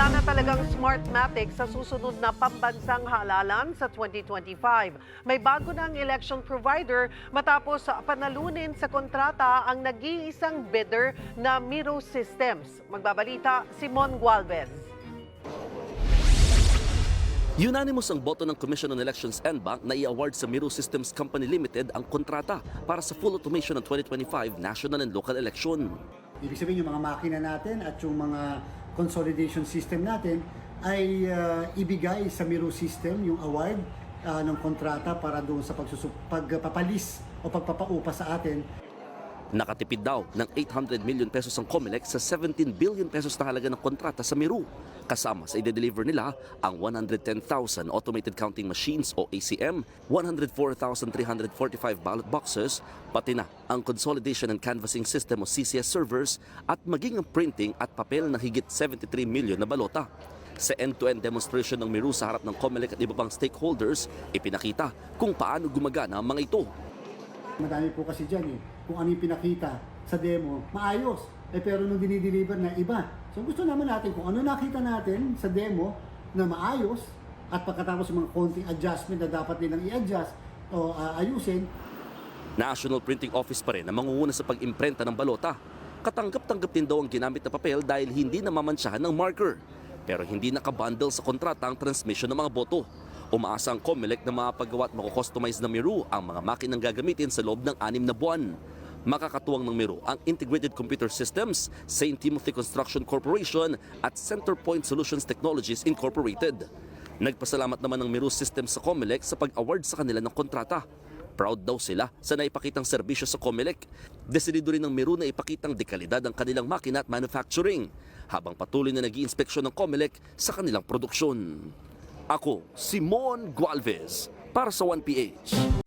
Wala na talagang Smartmatic sa susunod na pambansang halalan sa 2025. May bago ng election provider matapos panalunin sa kontrata ang nag-iisang bidder na Miro Systems. Magbabalita, Simon Gualvez. Unanimous ang boto ng Commission on Elections and Bank na i-award sa Miro Systems Company Limited ang kontrata para sa full automation ng 2025 national and local election. Ibig sabihin yung mga makina natin at yung mga consolidation system natin ay uh, ibigay sa Miro System yung award uh, ng kontrata para doon sa pagpapalis o pagpapaupa sa atin Nakatipid daw ng 800 million pesos ang COMELEC sa 17 billion pesos na halaga ng kontrata sa Miru. Kasama sa i-deliver nila ang 110,000 automated counting machines o ACM, 104,345 ballot boxes, pati na ang consolidation and canvassing system o CCS servers at maging ang printing at papel na higit 73 million na balota. Sa end-to-end demonstration ng Miru sa harap ng COMELEC at iba pang stakeholders, ipinakita kung paano gumagana ang mga ito. Madami po kasi dyan eh. Kung ano yung pinakita sa demo, maayos. Eh pero nung dinideliver na iba. So gusto naman natin kung ano nakita natin sa demo na maayos at pagkatapos yung mga konting adjustment na dapat nilang i-adjust o ah, ayusin, National Printing Office pa rin ang mangunguna sa pag-imprenta ng balota. Katanggap-tanggap din daw ang ginamit na papel dahil hindi namamansyahan ng marker. Pero hindi nakabundle sa kontrata ang transmission ng mga boto. Umaasa ang COMELEC na mapagawa at makukustomize na Miru ang mga makinang gagamitin sa loob ng anim na buwan. Makakatuwang ng Miru ang Integrated Computer Systems, St. Timothy Construction Corporation at Centerpoint Solutions Technologies Incorporated. Nagpasalamat naman ng Miru Systems sa COMELEC sa pag-award sa kanila ng kontrata. Proud daw sila sa naipakitang serbisyo sa COMELEC. Desidido rin ng Miru na ipakitang dekalidad ang kanilang makina at manufacturing habang patuloy na nag inspeksyon ng COMELEC sa kanilang produksyon. Ako, Simon Gualvez, para sa 1PH.